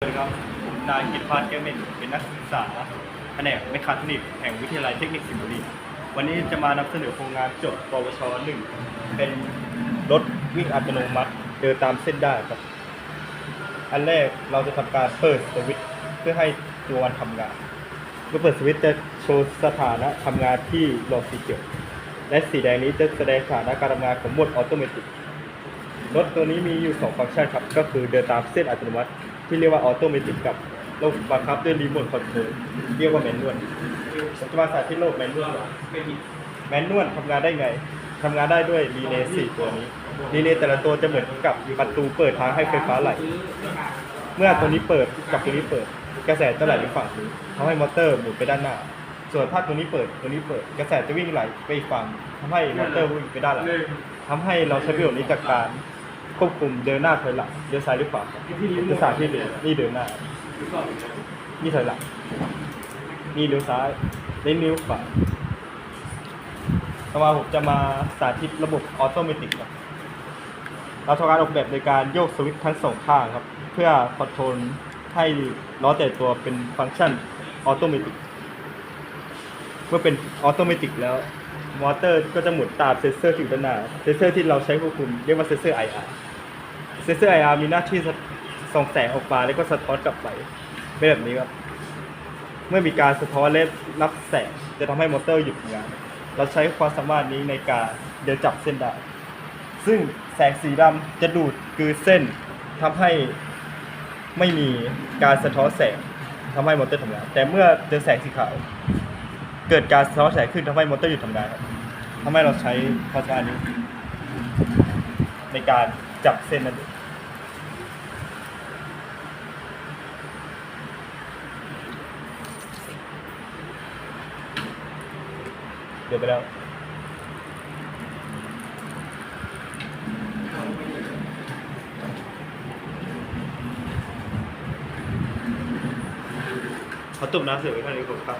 สวัสดีครับผมนายกิตพัฒน์แก้วเมฆเป็นนักศึกษาแผนกเมคาทรอนิกส์แห่งวิทยาลัยเทคนิคสิงห์บุรี วันนี้จะมานำเสนอโครงงานจบปวชหนึ่งเป็นรถวิ่งอัตโนมัติเดินตามเส้นได้ครับ อันแรกเราจะทำการเปิดสวิตช์เพื่อให้ตัวมันทำงาน เมื่อเปิดสวิตช์จะโชว์สถานะทำงานที่หลอดสีเขียว และสีแดงนี้จะแสดงสถานะการทำงานของโหมดออโตเมติกรถตัวนี้มีอยู่ 2 ฟังก์ชันครับ ก็คือเดินตามเส้นอัตโนมัติ ที่เรียกว่าออโตเมติกกับระบบบังคับด้วยรีโมทคอนโทรลเรียกว่าแมนนวลผมจะมาสาธิตระบบแมนนวลก่อนแมนนวลทำงานได้ไงทำงานได้ด้วยรีเลย์4ตัวนี้รีเลย์แต่ละตัวจะเหมือนกับประตูเปิดทางให้ไฟฟ้าไหล เมื่อตัวนี้เปิดกับตัวนี้เปิด กระแสจะไหลไปฝั่งนี้ทำให้มอเตอร์หมุนไปด้านหน้า ส่วนถ้าตัวนี้เปิดตัวนี้เปิด กระแสจะวิ่งไหลไปฝั่งทำให้มอเตอร์วิ่งไปด้านหลังทำให้เราใช้ประโยชน์นี้จากการ ควบคุมเดินหน้าถอยหลังเลี้ยวซ้ายหรือขวาภาษาที่เหลือนี่เดินหน้า นี่ถอยหลังนี่เลี้ยวซ้ายนี่นิ้วขวาต่อมาผมจะมาสาธิตระบบออโตเมติกครับเราทำการออกแบบโดยการโยกสวิตช์ทั้งสองข้างครับ เพื่อคอนโทรลให้ล้อแต่ตัวเป็นฟังก์ชันออโตเมติก เมื่อเป็นออโตเมติกแล้ว มอเตอร์ก็จะหมุนตามเซนเซอร์ที่อยู่ด้านหน้าเซนเซอร์ที่เราใช้ควบคุมเรียกว่าเซนเซอร์ IR เซนเซอร์ IR มีหน้าที่ส่องแสงออกมาแล้วก็สะท้อนกลับไปเป็นแบบนี้ครับ เมื่อมีการสะท้อนและรับแสงจะทำให้มอเตอร์หยุดทำงาน เราใช้ความสามารถนี้ในการเดินจับเส้นได้ซึ่งแสงสีดำจะดูดกลืนเส้นทำให้ไม่มีการสะท้อนแสงทำให้มอเตอร์ทำงาน แต่เมื่อเจอแสงสีขาวเกิดการสะท้อนแสงขึ้นทำให้มอเตอร์หยุดทำงานครับ ทำให้เราใช้ความสานี้ ในการจับเส้นนั้นเดี๋ยวไปแล้วขาตุ่มน้ำเสือไว้ข้างในผมครับ